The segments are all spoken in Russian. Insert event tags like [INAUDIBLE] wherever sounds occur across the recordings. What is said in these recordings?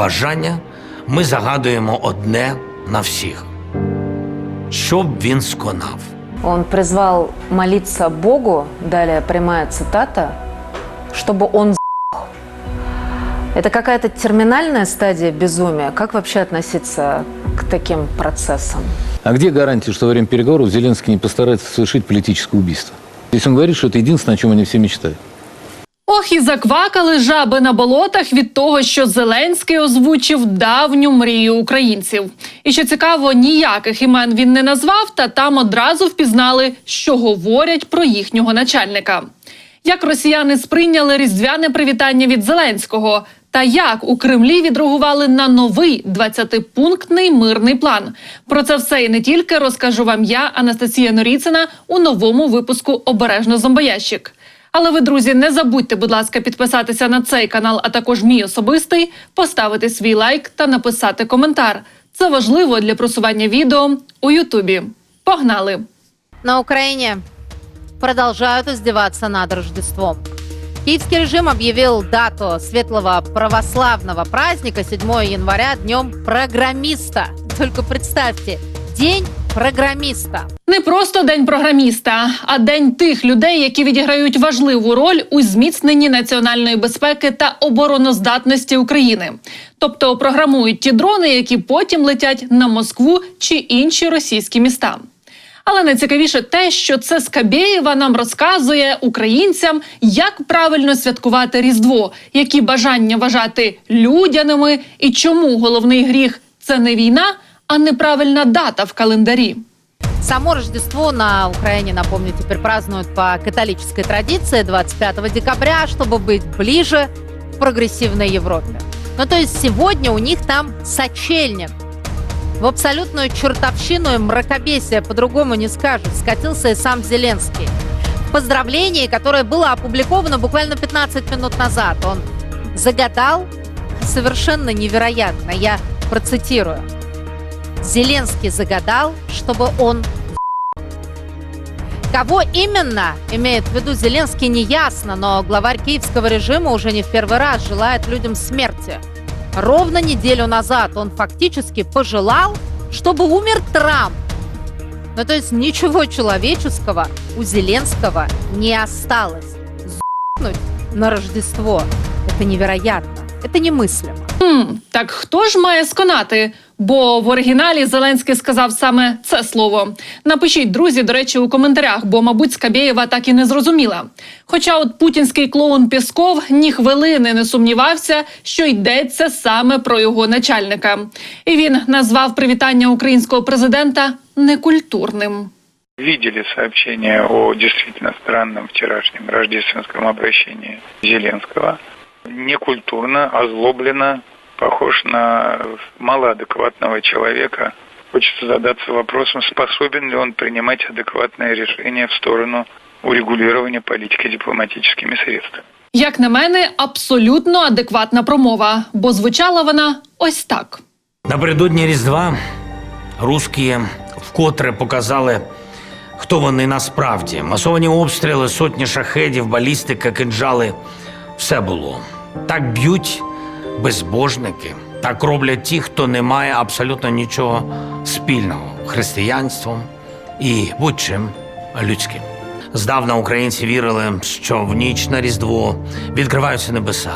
бажання ми загадуємо одне на всіх, щоб він сконав. Он призвал молиться Богу, далее прямая цитата, чтобы он сдох. Это какая-то терминальная стадия безумия. Как вообще относиться к таким процессам? А где гарантия, что во время переговоров Зеленский не постарается совершить политическое убийство? Если он говорит, что это единственное, о чем они все мечтают. Ох, і заквакали жаби на болотах від того, що Зеленський озвучив давню мрію українців. І що цікаво, ніяких імен він не назвав, та там одразу впізнали, що говорять про їхнього начальника. Як росіяни сприйняли різдвяне привітання від Зеленського, та як у Кремлі відреагували на новий 20-пунктний мирний план. Про це все і не тільки розкажу вам я, Анастасія Норіцина, у новому випуску Обережно зомбоящик. Але ви, друзі, не забудьте, будь ласка, підписатися на цей канал, а також мій особистий, поставити свій лайк та написати коментар. Це важливо для просування відео у Ютубі. Погнали! На Украине продолжают издеваться над Рождеством. Киевский режим объявил дату светлого православного праздника 7 января днем программиста. Только представьте, день программиста. Не просто день програміста, а день тих людей, які відіграють важливу роль у зміцненні національної безпеки та обороноздатності України. Тобто програмують ті дрони, які потім летять на Москву чи інші російські міста. Але найцікавіше те, що це Скабєєва нам розказує українцям, як правильно святкувати Різдво, які бажання вважати людяними, і чому головний гріх це не війна, а неправильна дата в календарі. Само Рождество на Украине, напомню, теперь празднуют по католической традиции 25 декабря, чтобы быть ближе к прогрессивной Европе. Ну, то есть сегодня у них там сочельник. В абсолютную чертовщину и мракобесие по-другому не скажешь. Скатился и сам Зеленский. В поздравлении, которое было опубликовано буквально 15 минут назад, он загадал совершенно невероятно. Я процитирую. Зеленский загадал, чтобы он Кого именно имеет в виду Зеленский, не ясно, но главарь киевского режима уже не в первый раз желает людям смерти. Ровно неделю назад он фактически пожелал, чтобы умер Трамп. Ну, то есть ничего человеческого у Зеленского не осталось. З**нуть на Рождество – это невероятно, это немыслимо. Хм, так хто ж має сконати? Бо в оригіналі Зеленський сказав саме це слово. Напишіть, друзі, до речі, у коментарях, бо, мабуть, Скабєєва так і не зрозуміла. Хоча от путінський клоун Пєсков ні хвилини не сумнівався, що йдеться саме про його начальника. І він назвав привітання українського президента некультурним. видели сообщение о действительно странном вчерашнем рождественском обращении Зеленского. Некультурно, озлобленно, похож на малоадекватного человека. Хочется задаться вопросом, способен ли он принимать адекватные решения в сторону урегулирования политики дипломатическими средствами. Як на мене, абсолютно адекватна промова, бо звучала вона ось так. Напередодні Різдва русські вкотре показали, хто вони насправді. Масовані обстріли, сотні шахедів, балістика, кинджали все було. Так б'ють безбожники, так роблять ті, хто не має абсолютно нічого спільного християнством і будь-чим людським. Здавна українці вірили, що в ніч на Різдво відкриваються небеса.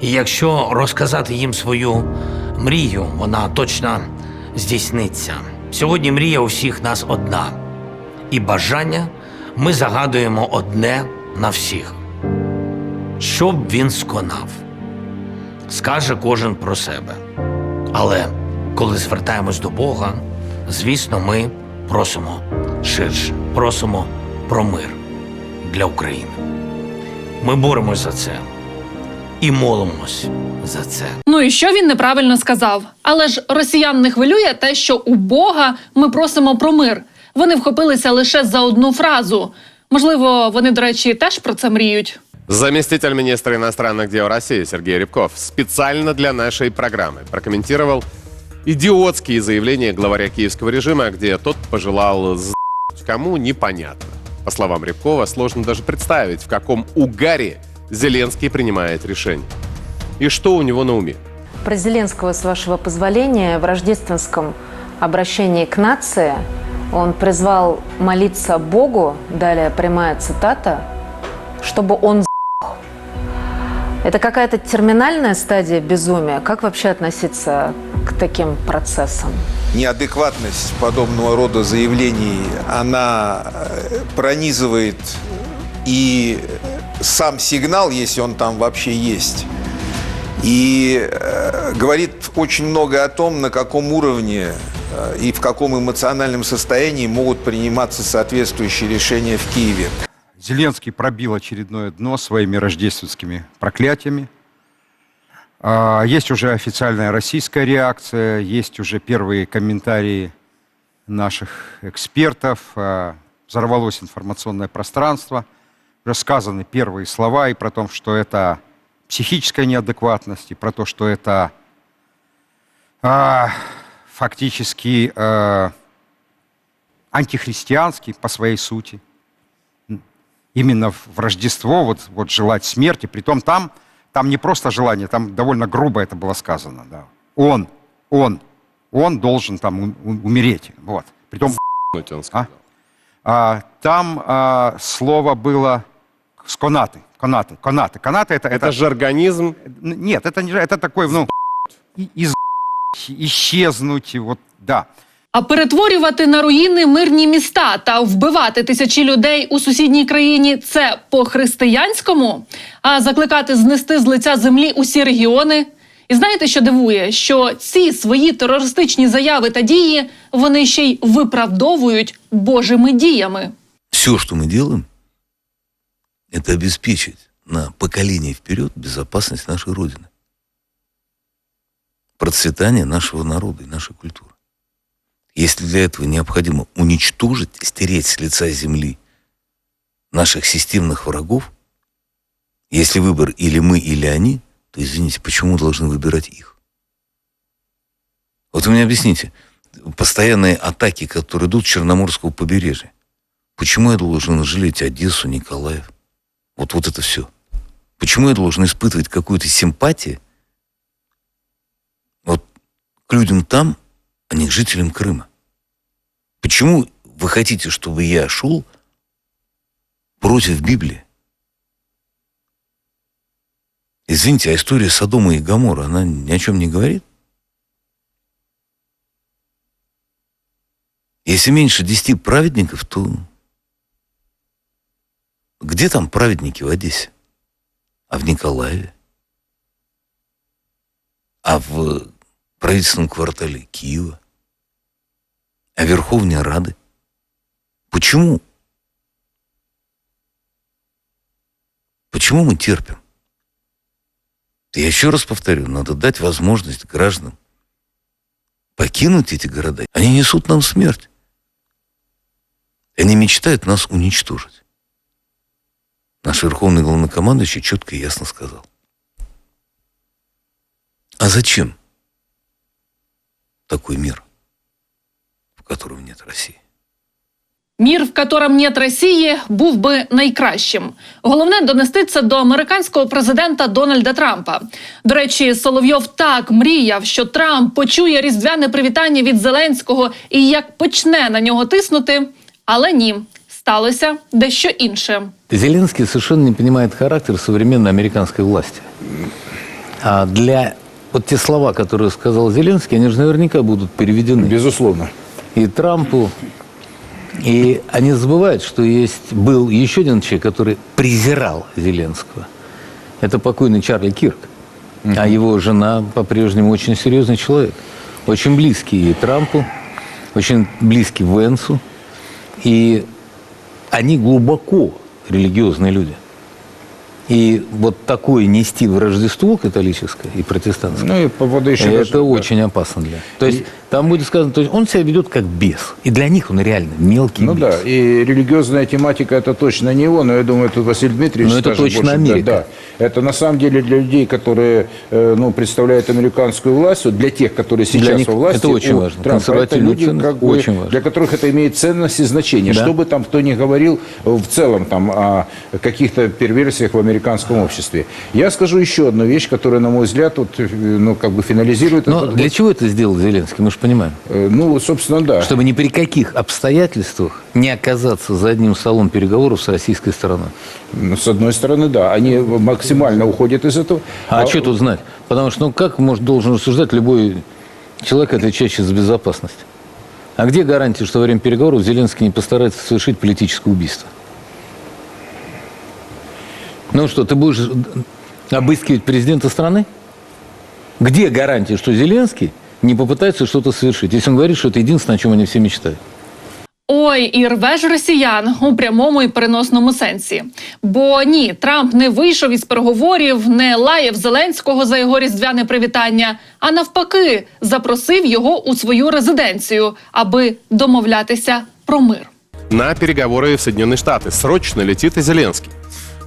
І якщо розказати їм свою мрію, вона точно здійсниться. Сьогодні мрія у всіх нас одна. І бажання ми загадуємо одне на всіх. Щоб він сконав, скаже кожен про себе. Але коли звертаємось до Бога, звісно, ми просимо ширше, просимо про мир для України. Ми боремось за це і молимось за це. Ну і що він неправильно сказав? Але ж росіян не хвилює те, що у Бога ми просимо про мир. Вони вхопилися лише за одну фразу. Можливо, вони, до речі, теж про це мріють. Заместитель министра иностранных дел России Сергей Рябков специально для нашей программы прокомментировал идиотские заявления главаря киевского режима, где тот пожелал «з***ть кому непонятно. По словам Рябкова, сложно даже представить, в каком угаре Зеленский принимает решение. И что у него на уме. Про Зеленского, с вашего позволения, в рождественском обращении к нации он призвал молиться Богу, далее прямая цитата, чтобы он. Это какая-то терминальная стадия безумия? Как вообще относиться к таким процессам? неадекватность подобного рода заявлений, она э, пронизывает и сам сигнал, если он там вообще есть, и э, говорит очень много о том, на каком уровне э, и в каком эмоциональном состоянии могут приниматься соответствующие решения в Киеве. Зеленский пробил очередное дно своими рождественскими проклятиями. А, Есть уже официальная российская реакция, есть уже первые комментарии наших экспертов. А, Взорвалось информационное пространство. Уже сказаны первые слова и про то, что это психическая неадекватность, и про то, что это а, фактически антихристианский по своей сути именно в Рождество вот, вот желать смерти. Притом там, там не просто желание, там довольно грубо это было сказано. Да. Он, он, он должен там умереть. Вот. Притом [LAUGHS] сказал. а, там а, слово было сконаты, конаты, конаты. Конаты это, Это жаргонизм. Н- Нет, это не это такой, ну, и- из исчезнуть, вот, да. А перетворювати на руїни мирні міста та вбивати тисячі людей у сусідній країні це по-християнському. А закликати знести з лиця землі усі регіони. І знаєте, що дивує? Що ці свої терористичні заяви та дії вони ще й виправдовують божими діями. Все, что мы делаем, это обеспечить на поколение вперед безопасность нашей Родины. Процветание нашего народа и нашей культуры. Если для этого необходимо уничтожить, стереть с лица земли наших системных врагов, если выбор или мы, или они, то, извините, почему должны выбирать их? Вот вы мне объясните, постоянные атаки, которые идут с Черноморского побережья, Почему я должен жалеть Одессу, Николаев? Вот, вот это все. Почему я должен испытывать какую-то симпатию вот, к людям там, а не к жителям Крыма? Почему вы хотите, чтобы я шел против Библии? Извините, а история Содома и Гамора, она ни о чем не говорит? Если меньше десяти праведников, то где там праведники в Одессе? А в Николаеве? А в правительственном квартале Киева? А в Верховной Рады? Почему? Почему мы терпим? Я еще раз повторю, надо дать возможность гражданам покинуть эти города. Они несут нам смерть. Они мечтают нас уничтожить. Наш верховный главнокомандующий четко и ясно сказал. А зачем такой мир, в котором нет России? Мір, в котором нет Росії, був би найкращим. Головне донести це до американського президента Дональда Трампа. До речі, Соловйов так мріяв, що Трамп почує різдвяне привітання від Зеленського і як почне на нього тиснути. Але ні, сталося дещо інше. Зеленский совершенно не понимает характер современной американской власти. А для... Вот те слова, которые сказал Зеленский, они же наверняка будут переведены. Безусловно. И Трампу. И они забывают, что есть был еще один человек, который презирал Зеленского. Это покойный Чарли Кирк. А его жена по-прежнему очень серьезный человек. Очень близкий и Трампу, очень близкий Венсу. И они глубоко религиозные люди. И вот такое нести в Рождество католическое и протестантское, Ну и по поводу еще это даже, да. очень опасно для. То есть там будет сказано, то есть он себя ведет как бес. И для них он реально мелкий Ну бес. да, и религиозная тематика это точно не его, но я думаю, тут Василий Дмитриевич Но это скажет точно больше. Америка. Да, Это на самом деле для людей, которые э, ну, представляют американскую власть, для тех, которые сейчас них во власти, это очень важно. Трампа, это люди, как бы, очень важно. для которых это имеет ценность и значение. Да. Что бы там кто ни говорил в целом там, о каких-то перверсиях в американском обществе. Я скажу еще одну вещь, которая, на мой взгляд, вот, э, ну, как бы финализирует Но этот для вот, чего это сделал Зеленский, мы же понимаем. э, Ну, собственно, да. Чтобы ни при каких обстоятельствах не оказаться за одним столом переговоров с российской стороной. Ну, С одной стороны, да. Они максимально уходят из этого. А, что тут знать? Потому что, ну, как может, должен рассуждать любой человек, отвечающий за безопасность? А где гарантия, что во время переговоров Зеленский не постарается совершить политическое убийство? Ну что, ты будешь обыскивать президента страны? Где гарантия, что Зеленский не попытается что-то совершить, если он говорит, что это единственное, о чем они все мечтают? Ой, і рве ж росіян у прямому і переносному сенсі. Бо ні, Трамп не вийшов із переговорів, не лаяв Зеленського за його різдвяне привітання, а навпаки, запросив його у свою резиденцію, аби домовлятися про мир. На переговоры в Соединенные Штаты срочно летит и Зеленский.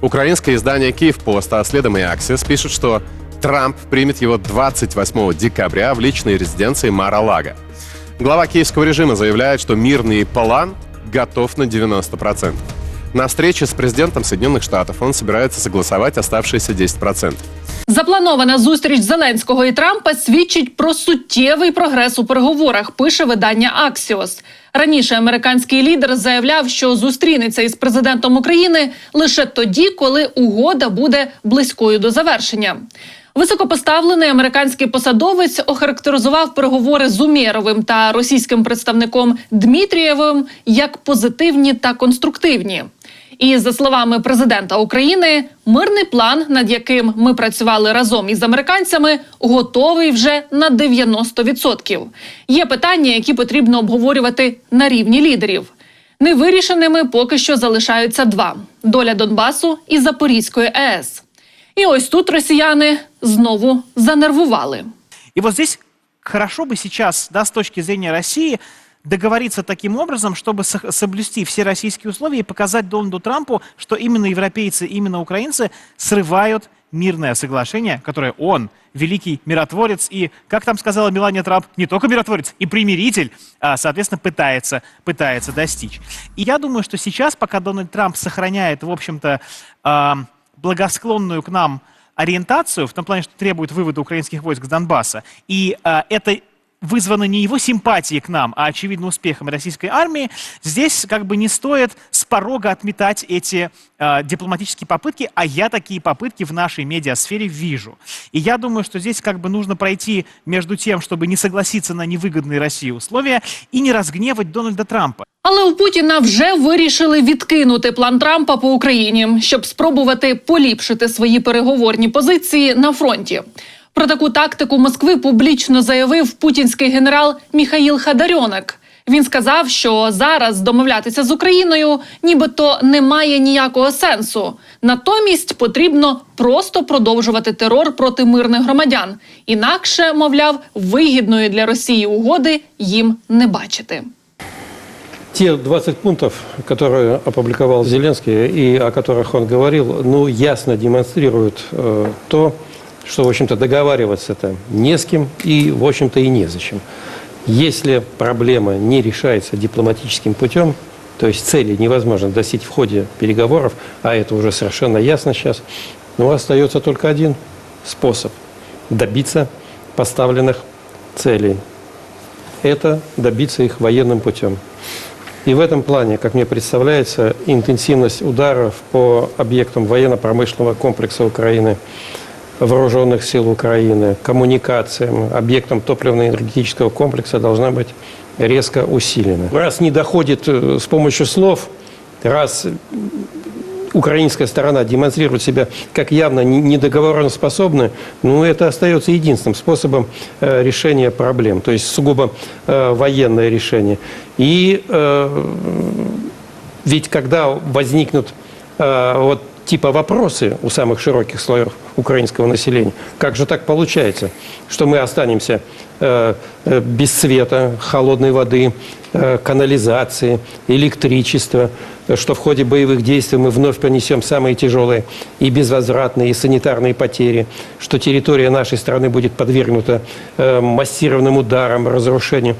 Украинское издание «Киевпост», а следом и «Аксиос» пишет, что Трамп примет его 28 декабря в личной резиденции Мара-Лага. Глава киевского режима заявляет, что мирный план готов на 90%. На встрече с президентом Соединенных Штатов он собирается согласовать оставшиеся 10%. Запланована зустріч Зеленського і Трампа свідчить про суттєвий прогрес у переговорах. Пише видання Аксіос. Раніше американський лідер заявляв, що зустрінеться із президентом України лише тоді, коли угода буде близькою до завершення. Високопоставлений американський посадовець охарактеризував переговори з Умєровим та російським представником Дмитрієвим як позитивні та конструктивні. І за словами президента України, мирний план, над яким ми працювали разом із американцями, готовий вже на 90%. Є питання, які потрібно обговорювати на рівні лідерів. Невирішеними поки що залишаються два: доля Донбасу і Запорізької АЕС. І ось тут росіяни знову занервували. И вот здесь хорошо бы сейчас, да, с точки зрения России, договориться таким образом, чтобы соблюсти все российские условия и показать Дональду Трампу, что именно европейцы, именно украинцы срывают мирное соглашение, которое он, великий миротворец и, как там сказала Мелания Трамп, не только миротворец, и примиритель, а, соответственно, пытается, пытается достичь. И я думаю, что сейчас, пока Дональд Трамп сохраняет, в общем-то, а, благосклонную к нам ориентацию, в том плане, что требует вывода украинских войск с Донбасса, и а, это вызвано не его симпатией к нам, а очевидно успехом российской армии, здесь как бы не стоит с порога отметать эти а, дипломатические попытки, а я такие попытки в нашей медиасфере вижу. И я думаю, что здесь как бы нужно пройти между тем, чтобы не согласиться на невыгодные России условия и не разгневать Дональда Трампа. Але у Путіна вже вирішили відкинути план Трампа по Україні, щоб спробувати поліпшити свої переговорні позиції на фронті. Про таку тактику Москви публічно заявив путінський генерал Міхаїл Хадарьонок. Він сказав, що зараз домовлятися з Україною нібито немає ніякого сенсу. Натомість потрібно просто продовжувати терор проти мирних громадян. Інакше, мовляв, вигідної для Росії угоди їм не бачити. Те 20 пунктов, которые опубликовал Зеленский и о которых он говорил, ну, ясно демонстрируют э, то, что, в общем-то, договариваться-то не с кем и, в общем-то, и незачем. Если проблема не решается дипломатическим путем, то есть цели невозможно достичь в ходе переговоров, а это уже совершенно ясно сейчас, ну, остается только один способ добиться поставленных целей. Это добиться их военным путем. И в этом плане, как мне представляется, интенсивность ударов по объектам военно-промышленного комплекса Украины, вооруженных сил Украины, коммуникациям, объектам топливно-энергетического комплекса должна быть резко усилена. Раз не доходит э, с помощью слов, раз украинская сторона демонстрирует себя как явно не- недоговореноспособны, ну, это остается единственным способом э, решения проблем, то есть сугубо э, военное решение. И ведь когда возникнут вот типа вопросы у самых широких слоев украинского населения. Как же так получается, что мы останемся э, э, без света, холодной воды, э, канализации, электричества, что в ходе боевых действий мы вновь понесем самые тяжелые и безвозвратные и санитарные потери, что территория нашей страны будет подвергнута э, массированным ударам, разрушению,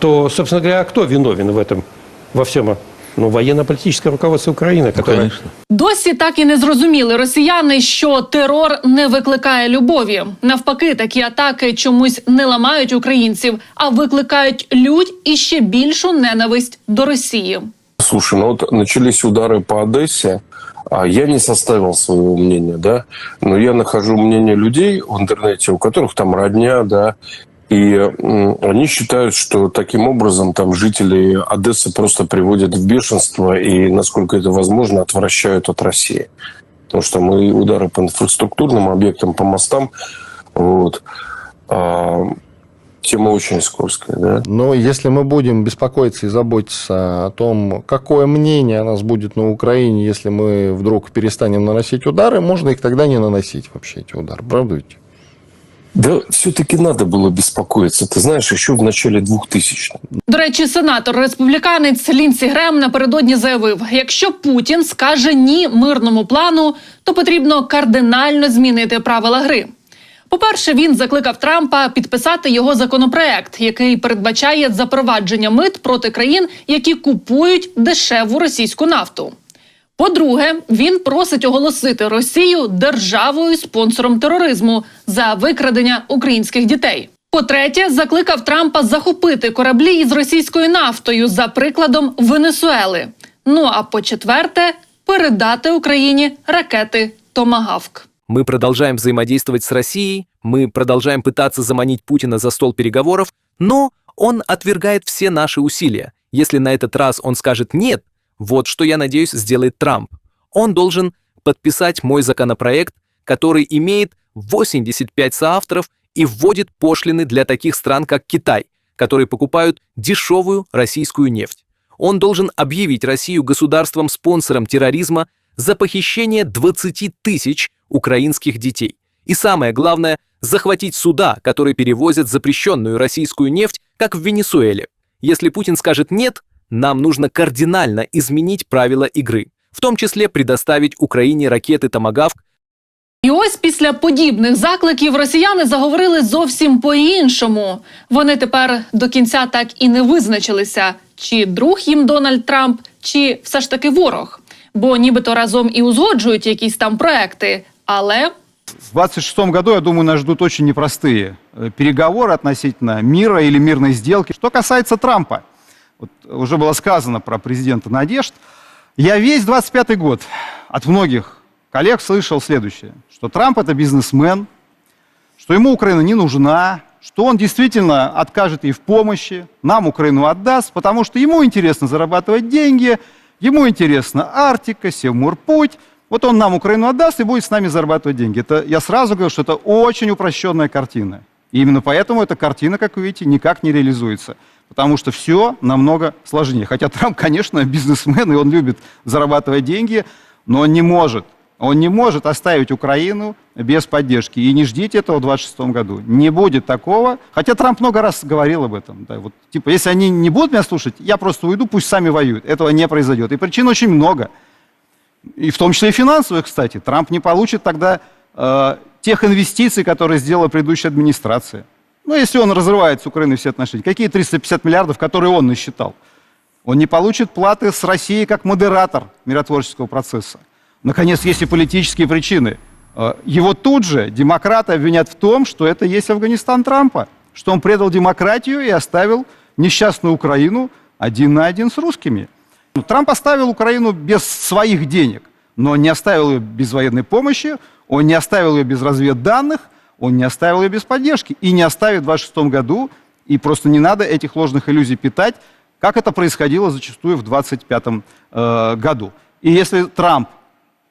то, собственно говоря, а кто виновен в этом, во всем? Ну, военно-политическое руководство Украины, которое... Конечно. Досі так і не зрозуміли росіяни, що терор не викликає любові. Навпаки, такі атаки чомусь не ламають українців, а викликають лють і ще більшу ненависть до Росії. Слушай, ну вот начались удары по Одессе, а я не составил своего мнения, да, но я нахожу мнение людей в интернете, у которых там родня, да, и они считают, что таким образом там жители Одессы просто приводят в бешенство и, насколько это возможно, отвращают от России. Потому что мы удары по инфраструктурным объектам, по мостам, вот, а, тема очень скользкая, да. Но если мы будем беспокоиться и заботиться о том, какое мнение о нас будет на Украине, если мы вдруг перестанем наносить удары, можно их тогда не наносить вообще, эти удары. Правда ведь? Да все-таки надо было беспокоиться, ты знаешь, еще в начале 2000-х. До речі, сенатор республіканець Лінсі Грем напередодні заявив: якщо Путін скаже ні мирному плану, то потрібно кардинально змінити правила гри. По-перше, він закликав Трампа підписати його законопроект, який передбачає запровадження мит проти країн, які купують дешеву російську нафту. По-друге, він просить оголосити Росію державою спонсором тероризму за викрадення українських дітей. По-третє, закликав Трампа захопити кораблі із російською нафтою за прикладом Венесуели. Ну а по-четверте, передати Україні ракети Томагавк. Мы продолжаем взаимодействовать с Россией, мы продолжаем пытаться заманить Путина за стол переговоров, но он отвергает все наши усилия. Если на этот раз он скажет «нет», вот что, я надеюсь, сделает Трамп. Он должен подписать мой законопроект, который имеет 85 соавторов и вводит пошлины для таких стран, как Китай, которые покупают дешевую российскую нефть. Он должен объявить Россию государством-спонсором терроризма за похищение 20 тысяч украинских детей. И самое главное, захватить суда, которые перевозят запрещенную российскую нефть, как в Венесуэле. Если Путин скажет «нет», нам нужно кардинально изменить правила игры, в том числе предоставить Украине ракеты «Томагавк» І ось після подібних закликів росіяни заговорили зовсім по-іншому. Вони тепер до кінця так і не визначилися, чи друг їм Дональд Трамп, чи все ж таки ворог. Бо нібито разом і узгоджують якісь там проекти, але В 26 году, я думаю, нас ждут очень непростые э, переговоры относительно мира или мирной сделки. Что касается Трампа, вот уже было сказано про президента Надежд, я весь 25 год от многих коллег слышал следующее, что Трамп это бизнесмен, что ему Украина не нужна, что он действительно откажет ей в помощи, нам Украину отдаст, потому что ему интересно зарабатывать деньги, ему интересна Арктика, Севморпуть, вот он нам Украину отдаст и будет с нами зарабатывать деньги. Это, я сразу говорю, что это очень упрощенная картина. И именно поэтому эта картина, как вы видите, никак не реализуется. Потому что все намного сложнее. Хотя Трамп, [LAUGHS] конечно, бизнесмен, и он любит зарабатывать деньги, но он не может. Он не может оставить Украину без поддержки. И не ждите этого в 26 году. Не будет такого. Хотя Трамп много раз говорил об этом. Да, вот, типа, если они не будут меня слушать, я просто уйду, пусть сами воюют. Этого не произойдет. И причин очень много. И в том числе и финансовых, кстати. Трамп не получит тогда э, тех инвестиций, которые сделала предыдущая администрация. Ну, если он разрывает с Украиной все отношения, какие 350 миллиардов, которые он насчитал? Он не получит платы с Россией как модератор миротворческого процесса. Наконец, есть и политические причины. Э, Его тут же демократы обвинят в том, что это есть Афганистан Трампа, что он предал демократию и оставил несчастную Украину один на один с русскими. Трамп оставил Украину без своих денег, но не оставил ее без военной помощи, он не оставил ее без разведданных, он не оставил ее без поддержки и не оставит в 2026 году. И просто не надо этих ложных иллюзий питать, как это происходило зачастую в 2025 э, году. И если Трамп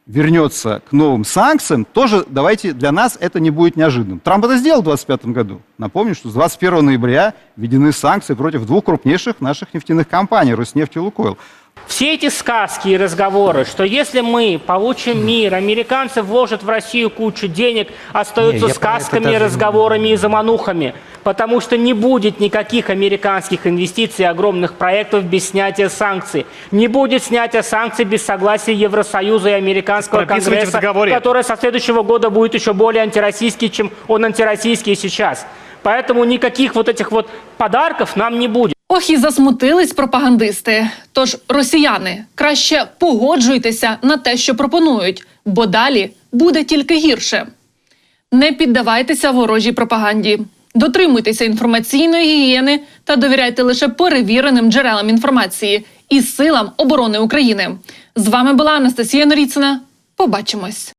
вернется к новым санкциям, тоже давайте для нас это не будет неожиданным. Трамп это сделал в 2025 году. Напомню, что с 21 ноября введены санкции против двух крупнейших наших нефтяных компаний, Роснефть и Лукойл. Все эти сказки и разговоры, что если мы получим мир, американцы вложат в Россию кучу денег, остаются Не, сказками, даже разговорами и заманухами. Потому что не будет никаких американских инвестиций и огромных проектов без снятия санкций. Не будет снятия санкций без согласия Евросоюза и американского конгресса, который со следующего года будет еще более антироссийский, чем он антироссийский сейчас. Поэтому никаких вот этих вот подарков нам не будет. Ох, і засмутились пропагандисти. Тож, росіяни, краще погоджуйтеся на те, що пропонують, бо далі буде тільки гірше. Не піддавайтеся ворожій пропаганді. Дотримуйтеся інформаційної гігієни та довіряйте лише перевіреним джерелам інформації і силам оборони України. З вами була Анастасія Норіцина. Побачимось.